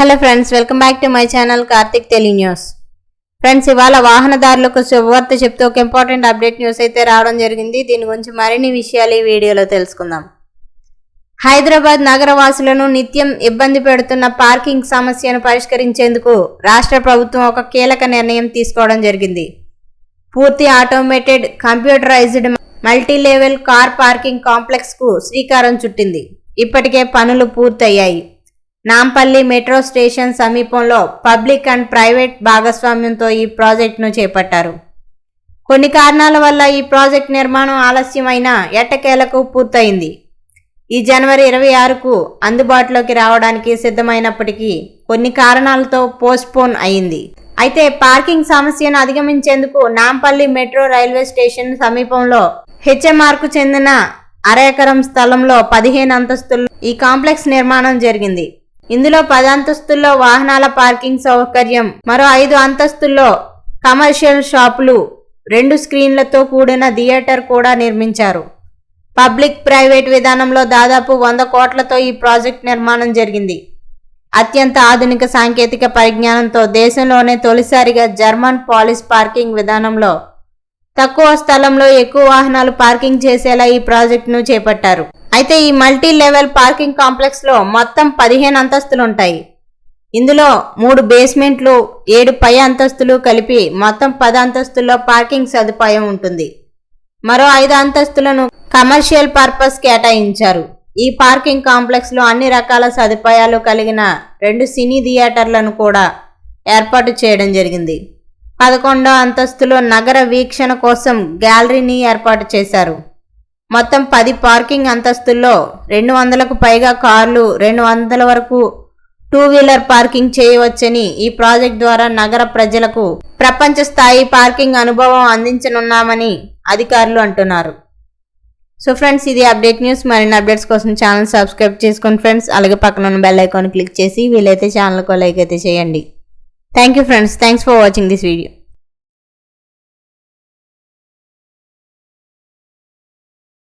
Hello friends welcome back to my channel Karthik తెలి news. Friends ఇవాళ వాహనదారులకు శుభవార్త చెప్తూ ఒక ఇంపార్టెంట్ అప్డేట్ న్యూస్ అయితే రావడం జరిగింది. దీని గురించి మరిన్ని విషయాలు ఈ వీడియోలో తెలుసుకుందాం. హైదరాబాద్ నగర వాసులను నిత్యం ఇబ్బంది పెడుతున్న పార్కింగ్ సమస్యను పరిష్కరించేందుకు రాష్ట్ర ప్రభుత్వం ఒక కీలక నిర్ణయం తీసుకోవడం జరిగింది. పూర్తి automated computerised multilevel car parking కాంప్లెక్స్కు శ్రీకారం చుట్టింది. ఇప్పటికే పనులు పూర్తయ్యాయి. నాంపల్లి మెట్రో స్టేషన్ సమీపంలో పబ్లిక్ అండ్ ప్రైవేట్ భాగస్వామ్యంతో ఈ ప్రాజెక్టును చేపట్టారు. కొన్ని కారణాల వల్ల ఈ ప్రాజెక్ట్ నిర్మాణం ఆలస్యమైన ఎట్టకేలకు పూర్తయింది. ఈ జనవరి ఇరవై ఆరుకు అందుబాటులోకి రావడానికి సిద్ధమైనప్పటికీ కొన్ని కారణాలతో పోస్ట్పోన్ అయింది. అయితే పార్కింగ్ సమస్యను అధిగమించేందుకు నాంపల్లి మెట్రో రైల్వే స్టేషన్ సమీపంలో హెచ్ఎంఆర్కు చెందిన అర ఎకరం స్థలంలో పదిహేను అంతస్తులు ఈ కాంప్లెక్స్ నిర్మాణం జరిగింది. ఇందులో పదంతస్తుల్లో అంతస్తుల్లో వాహనాల పార్కింగ్ సౌకర్యం మరో ఐదు అంతస్తుల్లో కమర్షియల్ షాపులు రెండు స్క్రీన్లతో కూడిన థియేటర్ కూడా నిర్మించారు. పబ్లిక్ ప్రైవేట్ విధానంలో దాదాపు వంద కోట్లతో ఈ ప్రాజెక్ట్ నిర్మాణం జరిగింది. అత్యంత ఆధునిక సాంకేతిక పరిజ్ఞానంతో దేశంలోనే తొలిసారిగా జర్మన్ పాలిస్ పార్కింగ్ విధానంలో తక్కువ స్థలంలో ఎక్కువ వాహనాలు పార్కింగ్ చేసేలా ఈ ప్రాజెక్టును చేపట్టారు. అయితే ఈ మల్టీ లెవెల్ పార్కింగ్ కాంప్లెక్స్లో మొత్తం పదిహేను అంతస్తులు ఉంటాయి ఇందులో మూడు బేస్మెంట్లు ఏడు పై అంతస్తులు కలిపి మొత్తం పది అంతస్తుల్లో పార్కింగ్ సదుపాయం ఉంటుంది. మరో ఐదు అంతస్తులను కమర్షియల్ పర్పస్ కేటాయించారు. ఈ పార్కింగ్ కాంప్లెక్స్లో అన్ని రకాల సదుపాయాలు కలిగిన రెండు సినీ థియేటర్లను కూడా ఏర్పాటు చేయడం జరిగింది. పదకొండో అంతస్తులో నగర వీక్షణ కోసం గ్యాలరీని ఏర్పాటు చేశారు. మొత్తం పది పార్కింగ్ అంతస్తుల్లో రెండు వందలకు పైగా కార్లు రెండు వందల వరకు టూ వీలర్ పార్కింగ్ చేయవచ్చని ఈ ప్రాజెక్ట్ ద్వారా నగర ప్రజలకు ప్రపంచ స్థాయి పార్కింగ్ అనుభవం అందించనున్నామని అధికారులు అంటున్నారు. సో ఫ్రెండ్స్ ఇది అప్డేట్ న్యూస్. మరిన్ని అప్డేట్స్ కోసం ఛానల్ సబ్స్క్రైబ్ చేసుకోండి ఫ్రెండ్స్ అలాగే పక్కన ఉన్న బెల్ ఐకాన్ క్లిక్ చేసి వీలైతే ఛానల్కు లైక్ అయితే చేయండి. Thank you friends. Thanks for watching this video.